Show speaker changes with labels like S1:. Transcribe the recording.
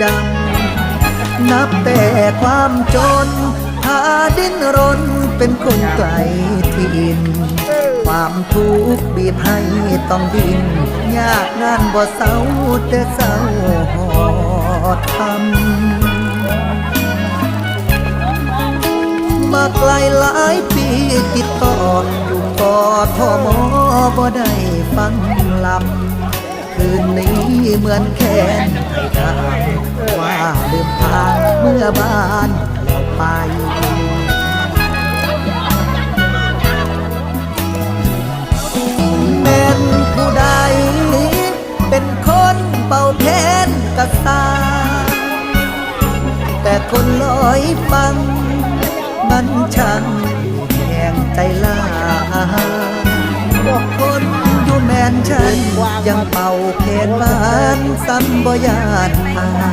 S1: จำนับแต่ความจนหาดิ้นรนเป็นคนไกลถิ่นความทุกข์บีบให้ต้องดิ้นยากงานบ่เศร้าแต่เศร้าหอดทำมาไกลหลายปีติดต่ออยู่กอทมอบ่ได้ฟังลำคืนนี้ เหมือนแค้นให้ทางว่าลืมทางเมื่อบ้านเราไปแม่นผู้ใด เป็นคนเป่าแทนกระสาแต่คนลอยฟังมันช่าง นฉัน ยังเป่าเพลงบ้านซ้ำบ่ยานอา